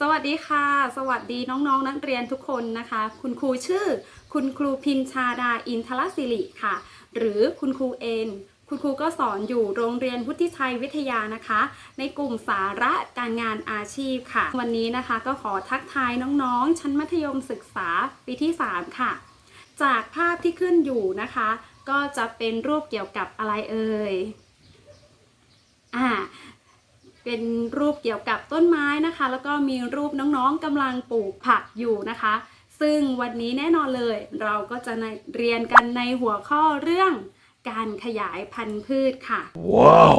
สวัสดีค่ะ สวัสดีน้องๆนักเรียนทุกคนนะคะ คุณครูชื่อ คุณครูพิมชาดาอินทรศิริค่ะ หรือคุณครูเอ็นคุณครูก็สอนอยู่โรงเรียนวุฒิชัยวิทยานะคะ ในกลุ่มสาระการงานอาชีพค่ะ วันนี้นะคะก็ขอทักทายน้องๆ ชั้นมัธยมศึกษาปีที่ 3 ค่ะ จากภาพที่ขึ้นอยู่นะคะ ก็จะเป็นรูปเกี่ยวกับอะไรเอ่ยอ่า เป็นรูปเกี่ยวกับต้นไม้นะคะ แล้วก็มีรูปน้องๆกำลังปลูกผักอยู่นะคะ ซึ่งวันนี้แน่นอนเลย เราก็จะในเรียนกันในหัวข้อเรื่องการขยายพันธุ์พืชค่ะ Wow!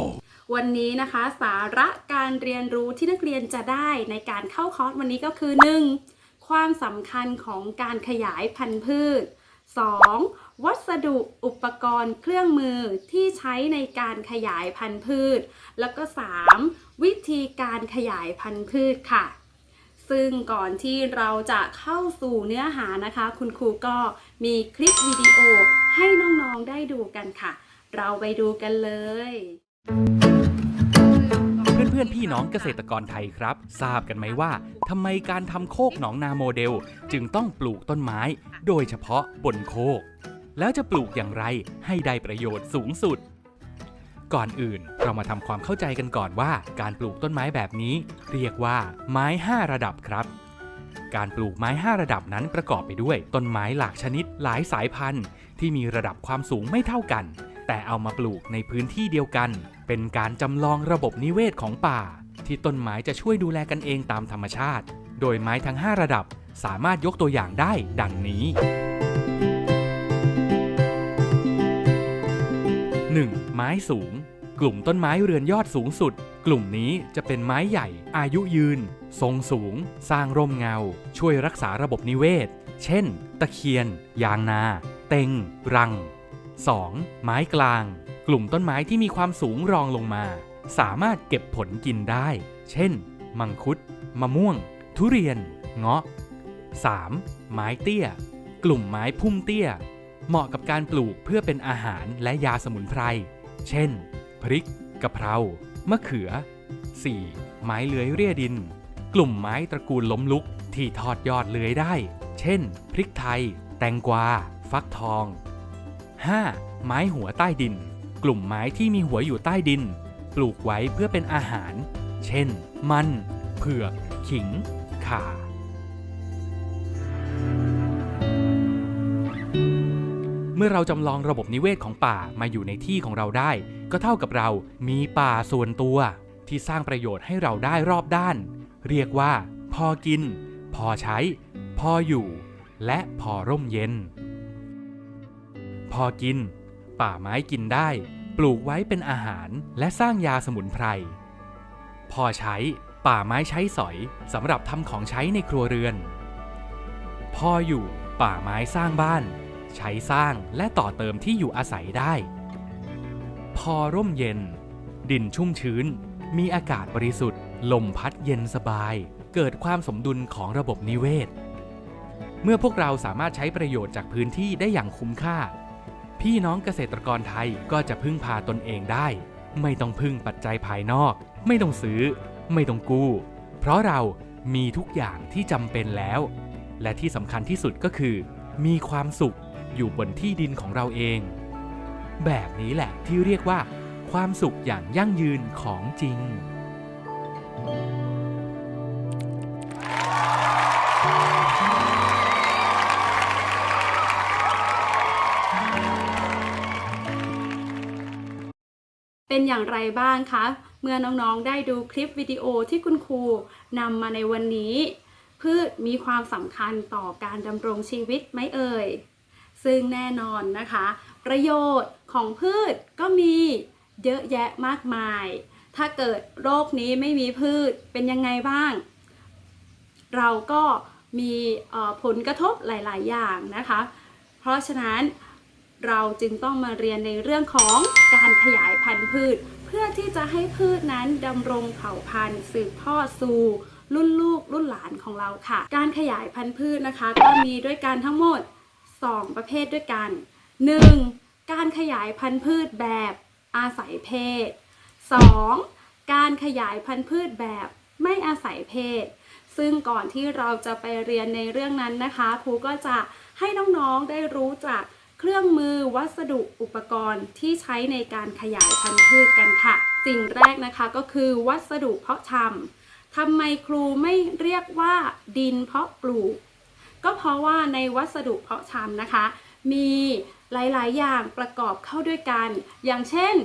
วันนี้นะคะสาระการเรียนรู้ที่นักเรียนจะได้ในการเข้าคอร์สวันนี้ก็คือ 1. ความสำคัญของการขยายพันธุ์พืช 2. วัสดุอุปกรณ์เครื่องมือที่ใช้ในการขยายพันธุ์พืช แล้วก็ 3. วิธีการขยายพันธุ์พืชค่ะ ซึ่งก่อนที่เราจะเข้าสู่เนื้อหานะคะ คุณครูก็มีคลิปวิดีโอให้น้องๆได้ดูกันค่ะ เราไปดูกันเลยเพื่อนๆพี่น้องเกษตรกรไทยครับ ทราบกันไหมว่าทำไมการทำโคกหนองนาโมเดล จึงต้องปลูกต้นไม้ โดยเฉพาะบนโคก แล้วจะปลูกอย่างไรให้ได้ประโยชน์สูงสุด ก่อนอื่นเรามาทำความเข้าใจกันก่อนว่า การปลูกต้นไม้แบบนี้ เรียกว่า ไม้ 5 ระดับครับ การปลูกไม้ 5 ระดับนั้นประกอบไปด้วย ต้นไม้หลากชนิดหลายสายพันธุ์ ที่มีระดับความสูงไม่เท่ากัน แต่เอามาปลูกในพื้นที่เดียวกัน เป็นการจำลองระบบนิเวศของป่า ที่ต้นไม้จะช่วยดูแลกันเองตามธรรมชาติ โดยไม้ทั้ง 5 ระดับสามารถยกตัวอย่างได้ดังนี้ 1. ไม้สูง กลุ่มต้นไม้เรือนยอดสูงสุด กลุ่มนี้จะเป็นไม้ใหญ่ อายุยืน ทรงสูง สร้างร่มเงา ช่วยรักษาระบบนิเวศ เช่น ตะเคียน ยางนา เต็ง รัง 2. ไม้กลาง กลุ่มต้นไม้ที่มีความสูงรองลงมา สามารถเก็บผลกินได้ เช่น มังคุด มะม่วง ทุเรียน เงาะ 3. ไม้เตี้ย กลุ่มไม้พุ่มเตี้ย เหมาะกับการปลูกเพื่อเป็นอาหารและยาสมุนไพร เช่น พริก กะเพรา มะเขือ 4. ไม้เลื้อยเรียดิน กลุ่มไม้ตระกูลล้มลุกที่ทอดยอดเลื้อยได้ เช่น พริกไทย แตงกวา ฟักทอง 5. ไม้หัวใต้ดิน กลุ่มไม้ที่มีหัวอยู่ใต้ดิน ปลูกไว้เพื่อเป็นอาหาร เช่น มัน เผือก ขิง ข่า เมื่อเราจำลองระบบนิเวศของป่ามาอยู่ในที่ของเราได้ ก็เท่ากับเรามีป่าส่วนตัว ที่สร้างประโยชน์ให้เราได้รอบด้าน เรียกว่า พอกิน พอใช้ พออยู่ และพอร่มเย็น พอกิน ป่าไม้กินได้ ปลูกไว้เป็นอาหารและสร้างยาสมุนไพร พอใช้ ป่าไม้ใช้สอยสำหรับทำของใช้ในครัวเรือน พออยู่ ป่าไม้สร้างบ้าน ใช้สร้างและต่อเติมที่อยู่อาศัยได้ พอร่มเย็น ดินชุ่มชื้น มีอากาศบริสุทธิ์ ลมพัดเย็นสบาย เกิดความสมดุลของระบบนิเวศ เมื่อพวกเราสามารถใช้ประโยชน์จากพื้นที่ได้อย่างคุ้มค่า พี่น้องเกษตรกรไทยก็จะพึ่งพาตนเองได้ ไม่ต้องพึ่งปัจจัยภายนอก ไม่ต้องซื้อ ไม่ต้องกู้ เพราะเรามีทุกอย่างที่จำเป็นแล้ว และที่สำคัญที่สุดก็คือ มีความสุข อยู่บนที่ดินของเราเอง แบบนี้แหละที่เรียกว่า ความสุขอย่างยั่งยืนของจริง เป็นอย่างไรบ้างคะ เมื่อน้องๆได้ดูคลิปวิดีโอที่คุณครูนำมาในวันนี้พืชมีความสำคัญต่อการดำรงชีวิตไหมเอ่ย ซึ่งแน่นอนนะคะ ประโยชน์ของพืชก็มีเยอะแยะมากมาย ถ้าเกิดโรคนี้ไม่มีพืชเป็นยังไงบ้าง เราก็มีผลกระทบหลาย ๆ อย่างนะคะ เพราะฉะนั้นเราจึงต้องมาเรียนในเรื่องของการขยายพันธุ์พืช เพื่อที่จะให้พืชนั้นดำรงเผ่าพันธุ์สืบทอดสู่รุ่นลูกรุ่นหลานของเราค่ะ การขยายพันธุ์พืชนะคะ ก็มีด้วยกันทั้งหมด 2 ประเภทด้วยกัน 1. การขยายพันธุ์พืชแบบอาศัยเพศ 2. การขยายพันธุ์พืชแบบไม่อาศัยเพศ ซึ่งก่อนที่เราจะไปเรียนในเรื่องนั้นนะคะครูก็จะให้น้องๆได้รู้จักเครื่องมือวัสดุอุปกรณ์ที่ใช้ในการขยายพันธุ์พืชกันค่ะ สิ่งแรกนะคะก็คือวัสดุเพาะชำทำไมครูไม่เรียกว่าดินเพาะปลูก ก็เพราะว่าในวัสดุเพาะชำนะคะ มีหลาย ๆ อย่างประกอบเข้าด้วยกัน อย่างเช่น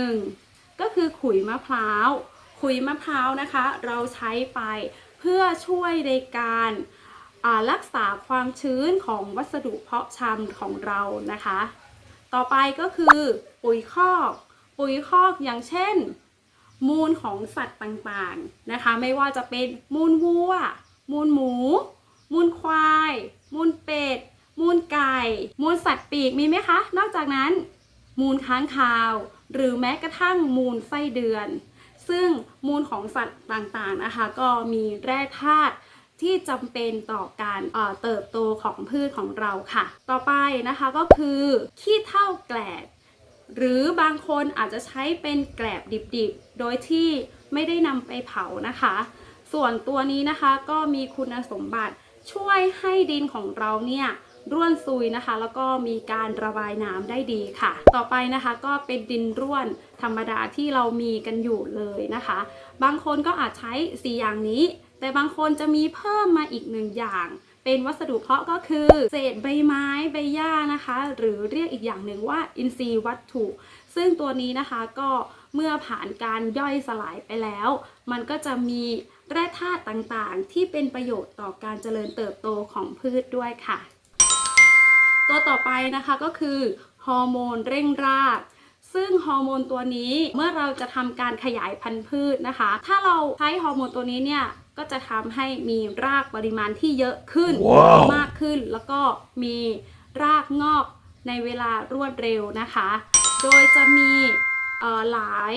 1. ก็คือขุยมะพร้าว ขุยมะพร้าวนะคะ เราใช้ไปเพื่อช่วยในการรักษาความชื้นของวัสดุเพาะชำของเรานะคะ ต่อไปก็คือปุ๋ยคอก ปุ๋ยคอกอย่างเช่น มูลของสัตว์ต่างๆนะคะ ไม่ว่าจะเป็นมูลวัว มูลหมู มูลควาย มูลเป็ด มูลไก่ มูลสัตว์ปีกมีไหมคะ นอกจากนั้น มูลค้างคาว หรือแม้กระทั่งมูลไส้เดือน ซึ่งมูลของสัตว์ต่างๆนะคะ ก็มีแร่ธาตุที่จำเป็นต่อการเออเติบโตของพืชของเราค่ะ ต่อไปนะคะก็คือขี้เถ้าแกลบหรือบางคนอาจจะใช้เป็นแกลบดิบๆ โดยที่ไม่ได้นำไปเผานะคะ ส่วนตัวนี้นะคะก็มีคุณสมบัติ ช่วยให้ดินของเราเนี่ยร่วนซุยนะคะ แล้วก็มีการระบายน้ำได้ดีค่ะ ต่อไปนะคะก็เป็นดินร่วนธรรมดาที่เรามีกันอยู่เลยนะคะ บางคนก็อาจใช้ 4 อย่างนี้ แต่บางคนจะมีเพิ่มมาอีกหนึ่งอย่าง เป็นวัสดุเพาะก็คือเศษใบไม้ใบหญ้านะคะ หรือเรียกอีกอย่างหนึ่งว่าอินทรีย์วัตถุ ซึ่งตัวนี้นะคะก็เมื่อผ่านการย่อยสลายไปแล้ว มันก็จะมี แร่ธาตุต่างๆ ที่เป็นประโยชน์ต่อการเจริญเติบโตของพืชด้วยค่ะ ตัวต่อไปนะคะก็คือฮอร์โมนเร่งรากซึ่งฮอร์โมนตัวนี้เมื่อเราจะทำการขยายพันธุ์พืชนะคะ ถ้าเราใช้ฮอร์โมนตัวนี้เนี่ยก็จะทำให้มีรากปริมาณที่เยอะขึ้น Wow มากขึ้นแล้วก็มีรากงอกในเวลารวดเร็วนะคะ โดยจะมีเอ่อหลาย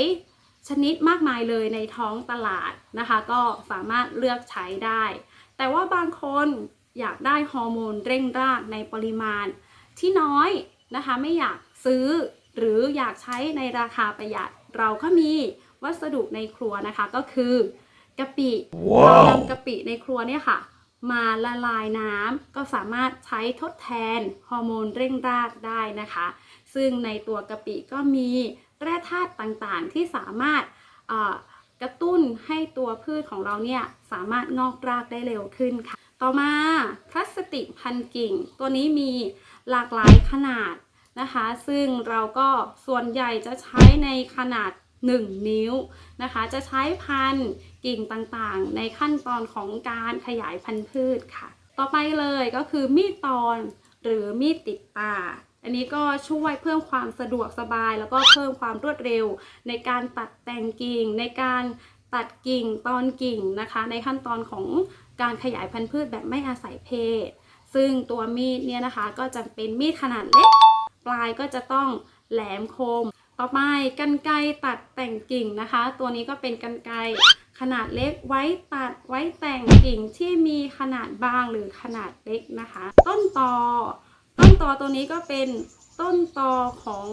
ชนิดมากมายเลยในท้องตลาดนะคะ ก็สามารถเลือกใช้ได้ แต่ว่าบางคนอยากได้ฮอร์โมนเร่งรากในปริมาณที่น้อยนะคะไม่อยากซื้อหรืออยากใช้ในราคาประหยัด เราก็มีวัสดุในครัวนะคะก็คือกะปิเรานำกะปิในครัวเนี่ยค่ะ มาละลายน้ำก็สามารถใช้ทดแทนฮอร์โมนเร่งรากได้นะคะ ซึ่งในตัวกะปิก็มี แร่ธาตุต่างๆ ที่สามารถกระตุ้นให้ตัวพืชของเราเนี่ยสามารถงอกรากได้เร็วขึ้นค่ะ ต่อมาพลาสติกพันกิ่ง ตัวนี้มีหลากหลายขนาดนะคะ ซึ่งเราก็ส่วนใหญ่จะใช้ในขนาด 1 นิ้วนะคะ จะใช้พันกิ่งต่างๆ ในขั้นตอนของการขยายพันธุ์พืชค่ะ ต่อไปเลยก็คือมีดตอนหรือมีดติดตา อันนี้ก็ช่วยเพิ่มความสะดวกสบาย แล้วก็เพิ่มความรวดเร็ว ในการตัดแต่งกิ่ง ในการตัดกิ่งตอนกิ่งนะคะ ในขั้นตอนของการขยายพันธุ์พืชแบบไม่อาศัยเพศ ซึ่งตัวมีดเนี่ยนะคะก็จะเป็นมีดขนาดเล็ก ปลายก็จะต้องแหลมคม ต่อไปกันไกรตัดแต่งกิ่งนะคะ ตัวนี้ก็เป็นกันไกรขนาดเล็กไว้ตัดไว้แต่งกิ่งที่มีขนาดบางหรือขนาดเล็กนะคะ ต้นตอ ต้นตอตัวนี้ก็เป็นต้นตอของ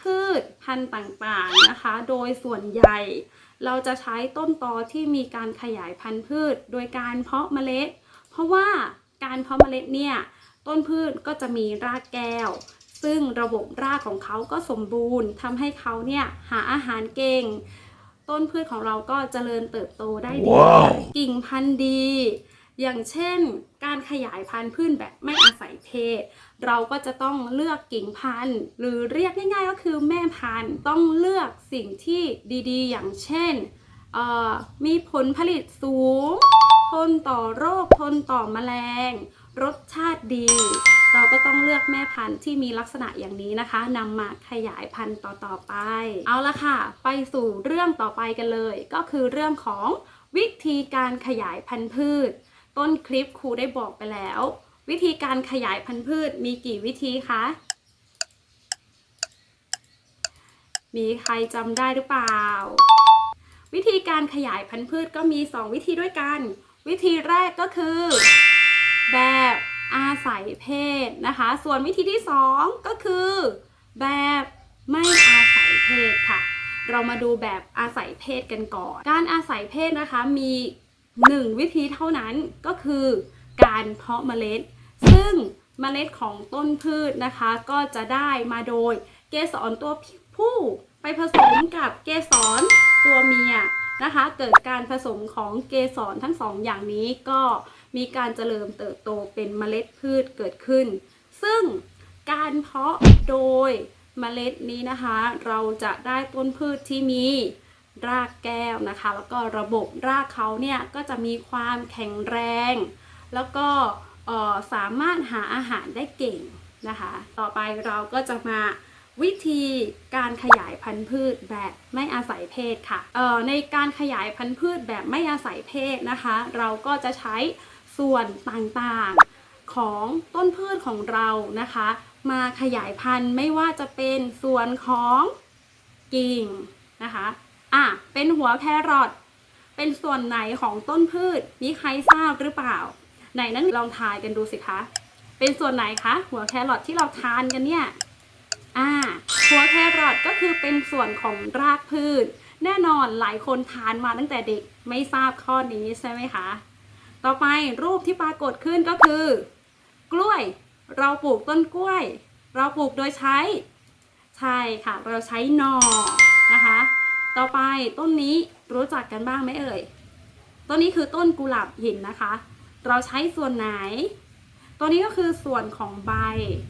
พืชพันธุ์ต่างๆนะคะ โดยส่วนใหญ่ เราจะใช้ต้นตอที่มีการขยายพันธุ์พืช โดยการเพาะเมล็ด เพราะว่าการเพาะเมล็ดเนี่ยต้นพืชก็จะมีรากแก้ว ซึ่งระบบรากของเขาก็สมบูรณ์ทำให้เขาเนี่ยหาอาหารเก่ง ต้นพืชของเราก็เจริญเติบโตได้ดีกิ่งพันธุ์ดี อย่างเช่น การขยายพันธุ์พืชแบบไม่อาศัยเพศ เราก็จะต้องเลือกกิ่งพันธุ์ หรือเรียกง่ายๆก็คือแม่พันธุ์ต้องเลือกสิ่งที่ดีๆ อย่างเช่น มีผลผลิตสูง ทนต่อโรค ทนต่อแมลง รสชาติดี เราก็ต้องเลือกแม่พันธุ์ที่มีลักษณะอย่างนี้นะคะนำมาขยายพันธุ์ต่อๆไป เอาละค่ะ ไปสู่เรื่องต่อไปกันเลย ก็คือเรื่องของวิธีการขยายพันธุ์พืช ต้นคลิปครูได้บอกไปแล้ว วิธีการขยายพันธุ์พืชมีกี่วิธีคะ มีใครจำได้หรือเปล่า วิธีการขยายพันธุ์พืชก็มี 2 วิธีด้วยกัน วิธีแรกก็คือ แบบอาศัยเพศนะคะ ส่วนวิธีที่ 2 ก็คือ แบบไม่อาศัยเพศค่ะ เรามาดูแบบอาศัยเพศกันก่อน การอาศัยเพศนะคะมี หนึ่งวิธีเท่านั้นก็คือการเพาะเมล็ด ซึ่งเมล็ดของต้นพืชนะคะ ก็จะได้มาโดยเกสรตัวผู้ไปผสมกับเกสรตัวเมียนะคะ เกิดการผสมของเกสรทั้งสองอย่างนี้ก็มีการเจริญเติบโตเป็นเมล็ดพืชเกิดขึ้น ซึ่งการเพาะโดยเมล็ดนี้นะคะ เราจะได้ต้นพืชที่มี รากแก้วนะคะ แล้วก็ระบบรากเขาเนี่ยก็จะมีความแข็งแรง แล้วก็สามารถหาอาหารได้เก่งนะคะ ต่อไปเราก็จะมาวิธีการขยายพันธุ์พืชแบบไม่อาศัยเพศค่ะในการขยายพันธุ์พืชแบบไม่อาศัยเพศนะคะ เราก็จะใช้ส่วนต่างๆของต้นพืชของเรานะคะ มาขยายพันธุ์ไม่ว่าจะเป็นส่วนของกิ่งนะคะ อะเป็นหัวแครอทเป็นส่วนไหนของต้นพืชมีใครทราบหรือเปล่า ไหนนั้นลองทายกันดูสิคะ เป็นส่วนไหนคะ หัวแครอทที่เราทานกันเนี่ยอ่าหัวแครอทก็คือเป็นส่วนของรากพืช แน่นอนหลายคนทานมาตั้งแต่เด็กไม่ทราบข้อนี้ใช่ไหมคะ ต่อไปรูปที่ปรากฏขึ้นก็คือ กล้วย เราปลูกต้นกล้วย เราปลูกโดยใช้ ใช่ค่ะ เราใช้หนอ่อ ไปต้นนี้รู้จักกันบ้างไหมเอ่ย ต้นนี้คือต้นกุหลาบหินนะคะ เราใช้ส่วนไหน ตัวนี้ก็คือส่วนของใบ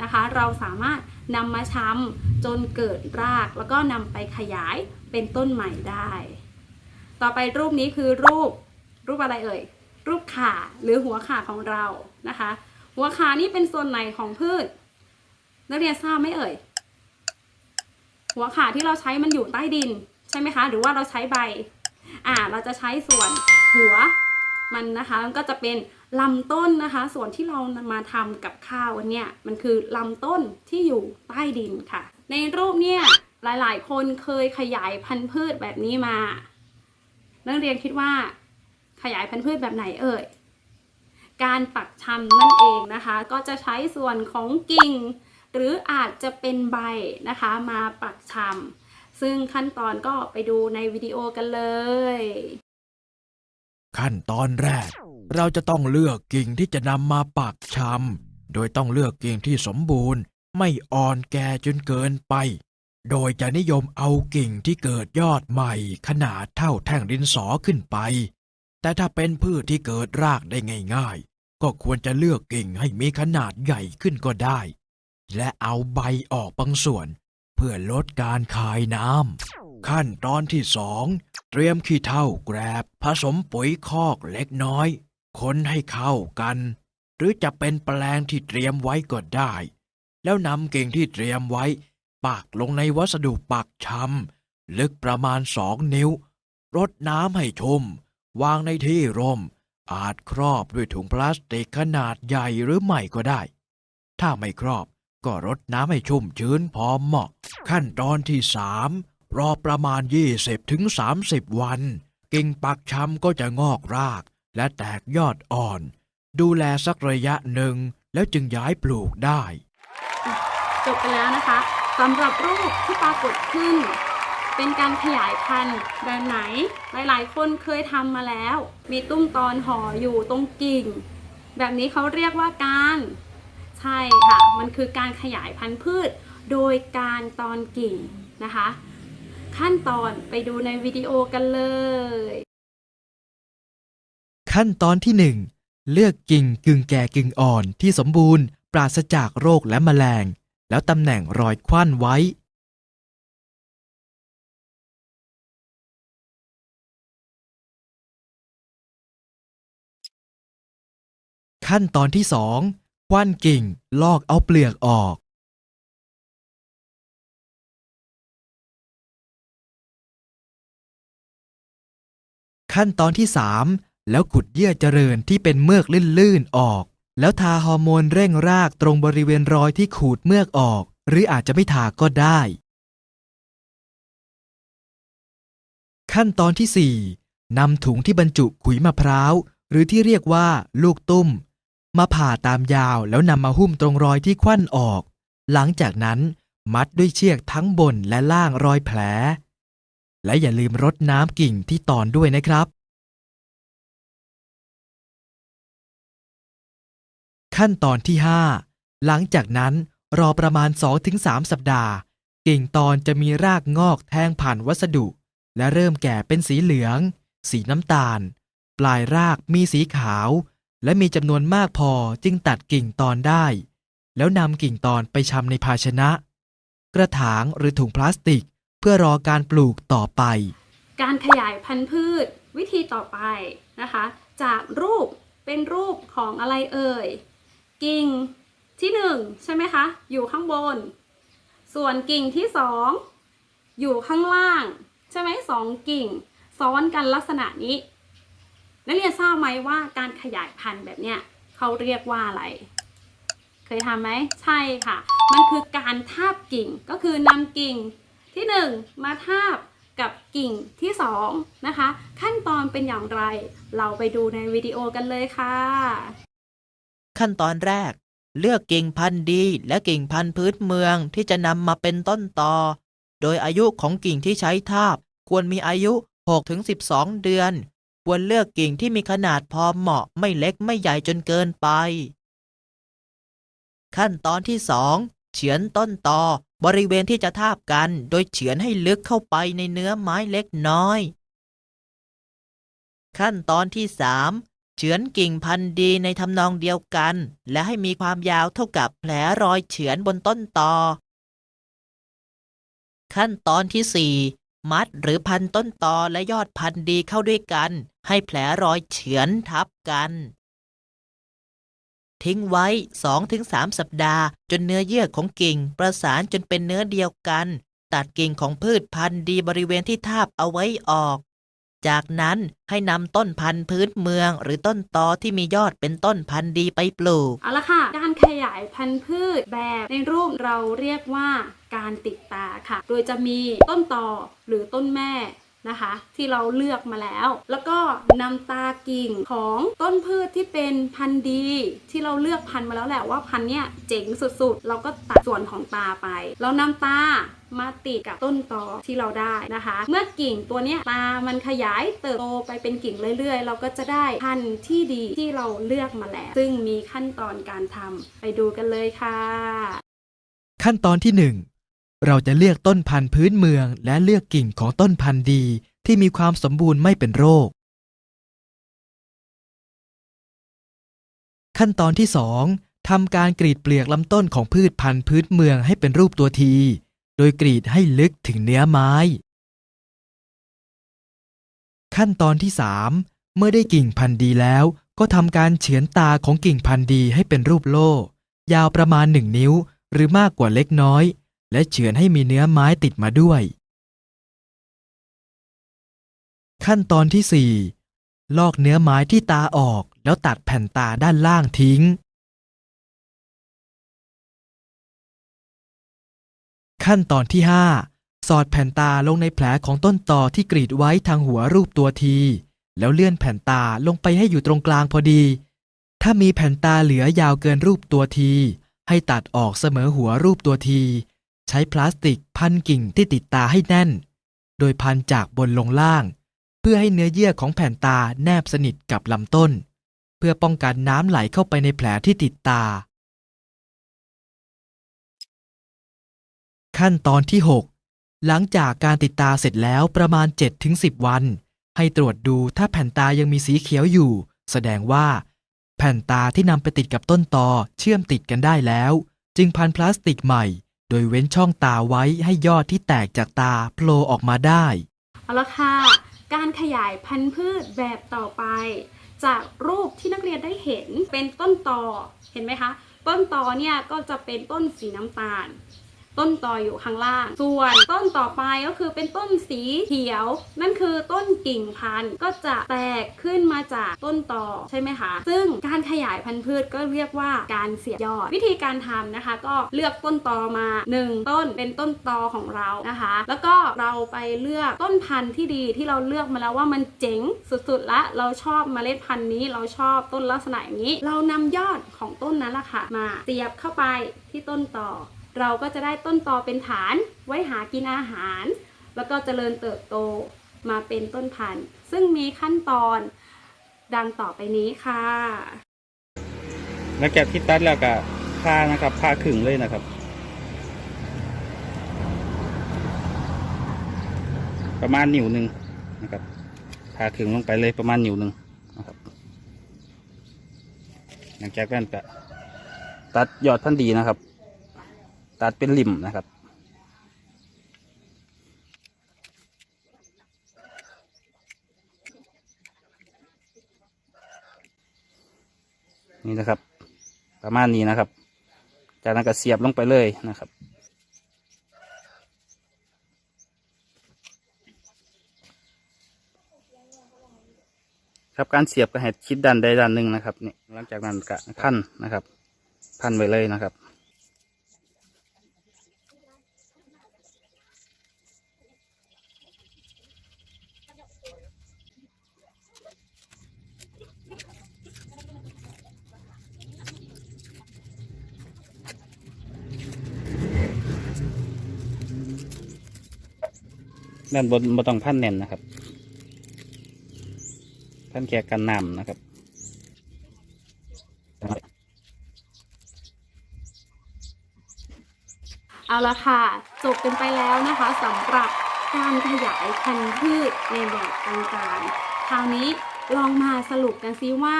นะคะ เราสามารถนำมาช้ำจนเกิดราก แล้วก็นำไปขยายเป็นต้นใหม่ได้ ต่อไปรูปนี้คือรูปรูปอะไรเอ่ย รูปขาหรือหัวขาของเรานะคะ หัวขานี่เป็นส่วนไหนของพืช นักเรียนทราบไหมเอ่ย หัวขาที่เราใช้มันอยู่ใต้ดิน ช่ไหมคะ หรือว่าเราใช้ใบ อ่า เราจะใช้ส่วนหัวมันนะคะ มันก็จะเป็นลำต้นนะคะ ส่วนที่เรามาทำกับข้าวนเนี้ยมันคือลำต้นที่อยู่ใต้ดินค่ะ ในรูปเนี่ย หลายๆ คนเคยขยายพันธุ์พืชแบบนี้มา นักเรียนคิดว่าขยายพันธุ์พืชแบบไหนเอ่ย การปักชำนั่นเองนะคะ ก็จะใช้ส่วนของกิ่ง หรืออาจจะเป็นใบนะคะ มาปักชำ ซึ่งขั้นตอนก็ไปดูในวิดีโอกันเลย ขั้นตอนแรก เราจะต้องเลือกกิ่งที่จะนำมาปักชำโดยต้องเลือกกิ่งที่สมบูรณ์ ไม่อ่อนแก่จนเกินไป โดยจะนิยมเอากิ่งที่เกิดยอดใหม่ ขนาดเท่าแท่งดินสอขึ้นไป แต่ถ้าเป็นพืชที่เกิดรากได้ง่าย ๆ ก็ควรจะเลือกกิ่งให้มีขนาดใหญ่ขึ้นก็ได้ และเอาใบออกบางส่วน เพื่อลดการคายน้ำขั้นตอนที่สองเตรียมขี้เถ้าแกรบ ผสมปุ๋ยคอกเล็กน้อย คนให้เข้ากัน หรือจะเป็นแปลงที่เตรียมไว้ก็ได้ แล้วนำกิ่งที่เตรียมไว้ ปักลงในวัสดุปักชำลึกประมาณสองนิ้วรดน้ำให้ชุ่ม วางในที่ร่ม อาจครอบด้วยถุงพลาสติกขนาดใหญ่หรือไม่ก็ได้ ถ้าไม่ครอบก็รดน้ำให้ชุ่มชื้นพอเหมาะ ขั้นตอนที่สามรอประมาณ 20ถึง30วัน กิ่งปักชำก็จะงอกราก และแตกยอดอ่อน ดูแลสักระยะหนึ่งแล้วจึงย้ายปลูกได้ จบไปแล้วนะคะสำหรับรูปที่ปรากฏขึ้น เป็นการขยายพันธุ์แบบไหน หลาย ๆ คนเคยทำมาแล้ว มีตุ้มตอนห่ออยู่ตรงกิ่ง แบบนี้เขาเรียกว่าการ ใช่ค่ะ มันคือการขยายพันธุ์พืช โดยการตอนกิ่งนะคะ ขั้นตอนไปดูในวิดีโอกันเลย ขั้นตอนที่ 1 เลือกกิ่งกึ่งแก่กึ่งอ่อนที่สมบูรณ์ ปราศจากโรคและแมลง แล้วตำแหน่งรอยคว้านไว้ ขั้นตอนที่ 2 คว้านกิ่งลอกเอาเปลือกออก ขั้นตอนที่ 3 แล้วขุดเยื่อเจริญที่เป็นเมือกลื่นๆออก แล้วทาฮอร์โมนเร่งรากตรงบริเวณรอยที่ขูดเมือกออก หรืออาจจะไม่ทาก็ได้ ขั้นตอนที่ 4นำถุงที่บรรจุขุยมะพร้าว หรือที่เรียกว่าลูกตุ้ม มาผ่าตามยาวแล้วนำมาหุ้มตรงรอยที่ควั้นออก หลังจากนั้นมัดด้วยเชือกทั้งบนและล่างรอยแผล และอย่าลืมรดน้ำกิ่งที่ตอนด้วยนะครับ ขั้นตอนที่ 5 หลังจากนั้นรอประมาณ 2-3สสัปดาห์ กิ่งตอนจะมีรากงอกแทงผ่านวัสดุ และเริ่มแก่เป็นสีเหลือง สีน้ำตาล ปลายรากมีสีขาว และมีจำนวนมากพอจึงตัดกิ่งตอนได้ แล้วนำกิ่งตอนไปชำในภาชนะ กระถางหรือถุงพลาสติก เพื่อรอการปลูกต่อไป การขยายพันธุ์พืชวิธีต่อไปนะคะ จากรูปเป็นรูปของอะไรเอ่ย กิ่งที่หนึ่งใช่ไหมคะ อยู่ข้างบน ส่วนกิ่งที่สองอยู่ข้างล่าง ใช่ไหมสองกิ่ง ซ้อนกันลักษณะนี้ นักเรียนทราบไหมว่าการขยายพันธุ์แบบเนี้ยเขาเรียกว่าอะไร เคยทำไหม ใช่ค่ะ มันคือการทาบกิ่งก็คือนำกิ่ง ที่หนึ่งมาทาบกับกิ่งที่สองนะคะ ขั้นตอนเป็นอย่างไร เราไปดูในวิดีโอกันเลยค่ะ ขั้นตอนแรก เลือกกิ่งพันธุ์ดีและกิ่งพันธุ์พื้นเมืองที่จะนำมาเป็นต้นตอ โดยอายุของกิ่งที่ใช้ทาบ ควรมีอายุ 6-12 เดือน ควรเลือกกิ่งที่มีขนาดพอเหมาะไม่เล็กไม่ใหญ่จนเกินไป ขั้นตอนที่ 2 เฉือนต้นตอ บริเวณที่จะทาบกันโดยเฉือนให้ลึกเข้าไปในเนื้อไม้เล็กน้อย ขั้นตอนที่3เฉือนกิ่งพันธุ์ดีในทำนองเดียวกัน และให้มีความยาวเท่ากับแผลรอยเฉือนบนต้นตอ ขั้นตอนที่4มัดหรือพันต้นตอและยอดพันธุ์ดีเข้าด้วยกัน ให้แผลรอยเฉือนทับกัน ทิ้งไว้ 2-3 สัปดาห์ จนเนื้อเยื่อของกิ่ง ประสานจนเป็นเนื้อเดียวกัน ตัดกิ่งของพืชพันธุ์ดีบริเวณที่ทาบเอาไว้ออก จากนั้นให้นำต้นพันธุ์พื้นเมืองหรือต้นตอที่มียอดเป็นต้นพันธุ์ดีไปปลูก เอาละค่ะ การขยายพันธุ์พืชแบบในรูปเราเรียกว่าการติดตาค่ะ โดยจะมีต้นตอหรือต้นแม่ นะคะ ที่เราเลือกมาแล้ว แล้วก็นำตากิ่งของต้นพืชที่เป็นพันธุ์ดี ที่เราเลือกพันธุ์มาแล้วแหละว่าพันธุ์เนี้ยเจ๋งสุดๆ เราก็ตัดส่วนของตาไป เรานำตามาติดกับต้นตอที่เราได้นะคะ เมื่อกิ่งตัวเนี้ยตามันขยายเติบโตไปเป็นกิ่งเรื่อยๆ เราก็จะได้พันธุ์ที่ดีที่เราเลือกมาแล้ว ซึ่งมีขั้นตอนการทำไปดูกันเลยค่ะ ขั้นตอนที่ 1 เราจะเลือกต้นพันธุ์พื้นเมือง และเลือกกิ่งของต้นพันธุ์ดีที่มีความสมบูรณ์ไม่เป็นโรค ขั้นตอนที่ 2ทำการกรีดเปลือกลำต้นของพืชพันธุ์พื้นเมืองให้เป็นรูปตัวที โดยกรีดให้ลึกถึงเนื้อไม้ ขั้นตอนที่ 3 เมื่อได้กิ่งพันธุ์ดีแล้วก็ทำการเฉือนตาของกิ่งพันธุ์ดีให้เป็นรูปโล่ ยาวประมาณ 1 นิ้ว หรือมากกว่าเล็กน้อย และเฉือนให้มีเนื้อไม้ติดมาด้วย ขั้นตอนที่ 4 ลอกเนื้อไม้ที่ตาออกแล้วตัดแผ่นตาด้านล่างทิ้ง ขั้นตอนที่ 5 สอดแผ่นตาลงในแผลของต้นตอที่กรีดไว้ทางหัวรูปตัวที แล้วเลื่อนแผ่นตาลงไปให้อยู่ตรงกลางพอดี ถ้ามีแผ่นตาเหลือยาวเกินรูปตัวที ให้ตัดออกเสมอหัวรูปตัวที ใช้พลาสติกพันกิ่งที่ติดตาให้แน่น โดยพันจากบนลงล่าง เพื่อให้เนื้อเยื่อของแผ่นตาแนบสนิทกับลำต้น เพื่อป้องกันน้ำไหลเข้าไปในแผลที่ติดตา ขั้นตอนที่ 6 หลังจากการติดตาเสร็จแล้วประมาณ 7-10 วัน ให้ตรวจดูถ้าแผ่นตายังมีสีเขียวอยู่ แสดงว่า แผ่นตาที่นำไปติดกับต้นตอเชื่อมติดกันได้แล้ว จึงพันพลาสติกใหม่ โดยเว้นช่องตาไว้ให้ยอดที่แตกจากตาโผล่ออกมาได้ เอาละค่ะ การขยายพันธุ์พืชแบบต่อไป จากรูปที่นักเรียนได้เห็นเป็นต้นตอเห็นไหมคะ ต้นตอเนี่ยก็จะเป็นต้นสีน้ำตาล ต้นตออยู่ข้างล่าง ส่วนต้นต่อไปก็คือเป็นต้นสีเขียว นั่นคือต้นกิ่งพันธุ์ก็จะแตกขึ้นมาจากต้นตอใช่ไหมคะ ซึ่งการขยายพันธุ์พืชก็เรียกว่าการเสียบยอด วิธีการทำนะคะ ก็เลือกต้นตอมา 1 ต้นเป็นต้นตอของเรานะคะ แล้วก็เราไปเลือกต้นพันธุ์ที่ดีที่เราเลือกมาแล้วว่ามันเจ๋งสุดๆละเราชอบเมล็ดพันธุ์นี้เราชอบต้นลักษณะอย่างนี้ เรานำยอดของต้นนั้นละค่ะมาเสียบเข้าไปที่ต้นตอ เราก็จะได้ต้นตอเป็นฐานไว้หากินอาหาร แล้วก็เจริญเติบโตมาเป็นต้นพันธุ์ ซึ่งมีขั้นตอนดังต่อไปนี้ค่ะหลังจากที่ตัดแล้วก็ผ่านะครับผ่าขึงเลยนะครับ ประมาณนิ้วหนึ่งนะครับผ่าขึงลงไปเลยประมาณนิ้วหนึ่งนะครับหลังจากนั้นก็ตัดยอดพันธุ์ดีนะครับ ตัดเป็นริมนะครับ นี่นะครับ ประมาณนี้นะครับ จากนั้นก็เสียบลงไปเลยนะครับครับการเสียบก็ให้ชิดด้านใดด้านหนึ่งนะครับนี่หลังจากนั้นก็พันนะครับ พันไว้เลยนะครับ ด้านบนบ่ต้องพันแน่นนะครับ พันแค่กันน้ำนะครับเอาละค่ะ จบกันไปแล้วนะคะสำหรับการขยายพันธุ์พืชในแบบต่างๆ คราวนี้ลองมาสรุปกันซิว่า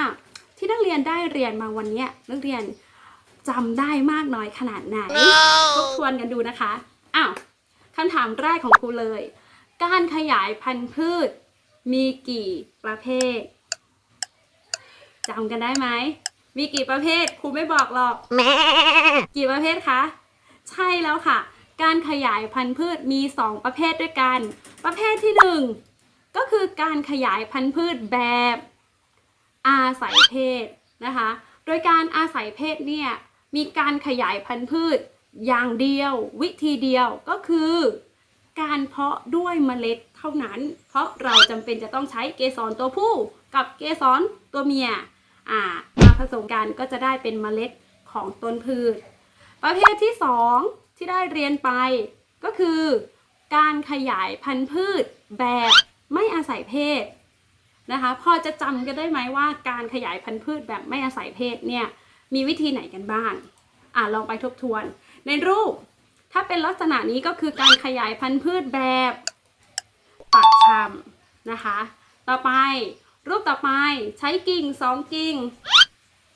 ที่นักเรียนได้เรียนมาวันนี้นักเรียนจำได้มากน้อยขนาดไหนทบทวนกันดูนะคะ อ้าวคำถามแรกของครูเลย การขยายพันธุ์พืช มีกี่ประเภทจำกันได้ไหม มีกี่ประเภทครูไม่บอกหรอก กี่ประเภทคะ ใช่แล้วค่ะ การขยายพันธุ์พืชมี 2 ประเภทด้วยกัน ประเภทที่ 1 ก็คือการขยายพันธุ์พืชแบบอาศัยเพศนะคะ โดยการอาศัยเพศเนี่ยมีการขยายพันธุ์พืชอย่างเดียว วิธีเดียวก็คือ การเพาะด้วยเมล็ดเท่านั้น เพราะเราจำเป็นจะต้องใช้เกสรตัวผู้กับเกสรตัวเมียอ่ามาผสมกันก็จะได้เป็นเมล็ดของต้นพืช ประเภทที่ 2 ที่ได้เรียนไปก็คือ การขยายพันธุ์พืชแบบไม่อาศัยเพศนะคะพอจะจำกันได้ไหมว่าการขยายพันธุ์พืชแบบไม่อาศัยเพศเนี่ยมีวิธีไหนกันบ้าง อ่าลองไปทบทวน ในรูป ถ้าเป็นลักษณะนี้ก็คือการขยายพันธุ์พืชแบบปักชำนะคะ ต่อไปรูปต่อไปใช้กิ่งสองกิ่ง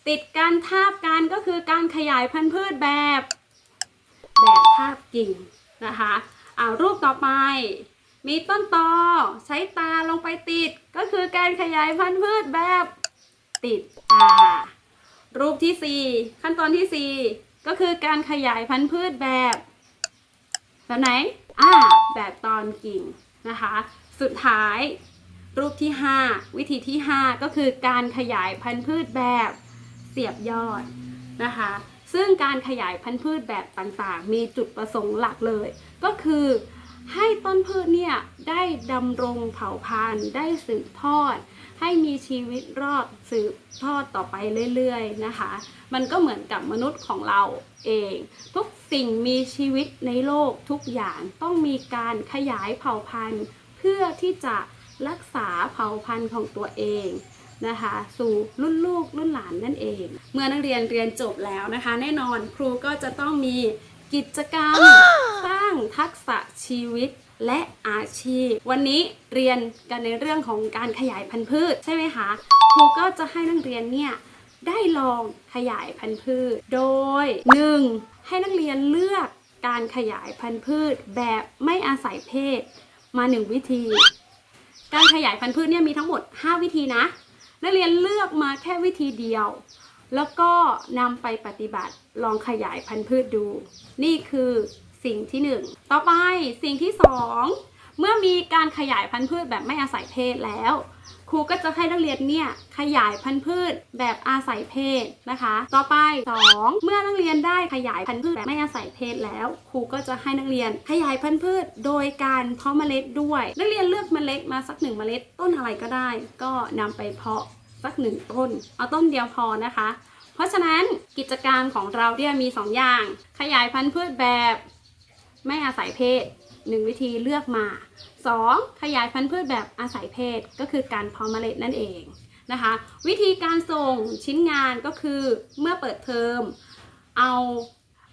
ติดกันทาบกันก็คือการขยายพันธุ์พืชแบบ แบบทาบกิ่งนะคะอ่ารูปต่อไป มีต้นตอใช้ตาลงไปติด ก็คือการขยายพันธุ์พืชแบบติดตา รูปที่สี่ขั้นตอนที่สี่ก็คือการขยายพันธุ์พืชแบบ แบบไหน อ่า แบบตอนกิ่งนะคะ สุดท้ายรูปที่ 5 วิธีที่ 5 ก็คือการขยายพันธุ์พืชแบบเสียบยอดนะคะ ซึ่งการขยายพันธุ์พืชแบบต่างๆ มีจุดประสงค์หลักเลย ก็คือให้ต้นพืชเนี่ยได้ดำรงเผ่าพันธุ์ ได้สืบทอด ให้มีชีวิตรอดสืบทอดต่อไปเรื่อยๆนะคะ มันก็เหมือนกับมนุษย์ของเราเอง ทุก สิ่งมีชีวิตในโลกทุกอย่างต้องมีการขยายเผ่าพันธุ์ เพื่อที่จะรักษาเผ่าพันธุ์ของตัวเองนะคะ สู่รุ่นลูกรุ่นหลานนั่นเอง เมื่อนักเรียนเรียนจบแล้วนะคะ แน่นอนครูก็จะต้องมีกิจกรรมสร้างทักษะชีวิตและอาชีพ วันนี้เรียนกันในเรื่องของการขยายพันธุ์พืชใช่ไหมคะครูก็จะให้นักเรียนเนี่ย ได้ลองขยายพันธุ์พืช โดย 1. ให้นักเรียนเลือกการขยายพันธุ์พืชแบบไม่อาศัยเพศมาหนึ่งวิธี การขยายพันธุ์พืชเนี่ยมีทั้งหมด 5 วิธีนะ นักเรียนเลือกมาแค่วิธีเดียว แล้วก็นำไปปฏิบัติลองขยายพันธุ์พืชดู นี่คือสิ่งที่หนึ่งต่อไปสิ่งที่สองเมื่อมีการขยายพันธุ์พืชแบบไม่อาศัยเพศแล้ว รูก็จะให้นักเรียนเนี่ยขยายพันธุ์พืชแบบอาศัยเพศนะคะ ต่อไป 2 เมื่อนักเรียนได้ขยายพันธุ์พืชแบบไม่อาศัยเพศแล้ว ครูก็จะให้นักเรียนขยายพันธุ์พืช โดยการเพาะเมล็ดด้วย นักเรียนเลือกเมล็ดมาสักหนึ่งเมล็ดต้นอะไรก็ได้ ก็นำไปเพาะสักหนึ่งต้น เอาต้นเดียวพอนะคะ เพราะฉะนั้นกิจกรรมของเราเนี่ยมี 2 อย่าง ขยายพันธุ์พืชแบบ ไม่อาศัยเพศหนึ่งวิธีเลือกมา 2. ขยายพันธุ์พืชแบบอาศัยเพศก็คือการเพาะเมล็ดนั่นเองนะคะ วิธีการส่งชิ้นงานก็คือเมื่อเปิดเทอมเอา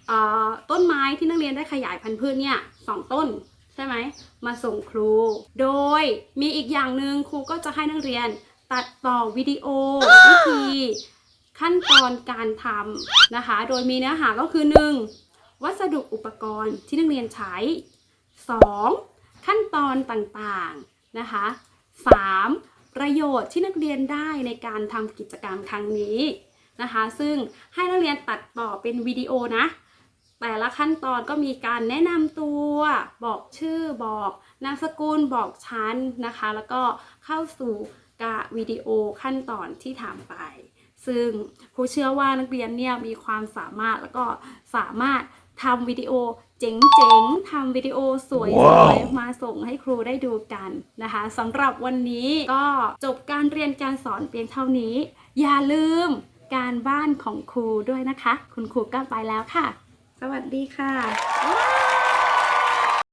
เอ่อต้นไม้ที่นักเรียนได้ขยายพันธุ์พืชเนี่ยสองต้นใช่ไหมมาส่งครู โดยมีอีกอย่างหนึ่งครูก็จะให้นักเรียนตัดต่อวิดีโอวิธีขั้นตอนการทำนะคะ โดยมีเนื้อหาก็คือ 1. วัสดุอุปกรณ์ที่นักเรียนใช้ 2. ขั้นตอนต่างๆนะคะ 3. ประโยชน์ที่นักเรียนได้ในการทำกิจกรรมครั้งนี้นะคะ ซึ่งให้นักเรียนตัดต่อเป็นวิดีโอนะ แต่ละขั้นตอนก็มีการแนะนำตัว บอกชื่อบอกนามสกุลบอกชั้นนะคะ แล้วก็เข้าสู่กะวิดีโอขั้นตอนที่ทำไป ซึ่งครูเชื่อว่านักเรียนเนี่ยมีความสามารถแล้วก็สามารถทำวิดีโอ เจ๋งๆทำวิดีโอสวยๆมาส่งให้ครูได้ดูกันนะคะสำหรับวันนี้ก็จบการเรียนการสอนเพียงเท่านี้ อย่าลืมการบ้านของครูด้วยนะคะ คุณครูก็ไปแล้วค่ะ สวัสดีค่ะ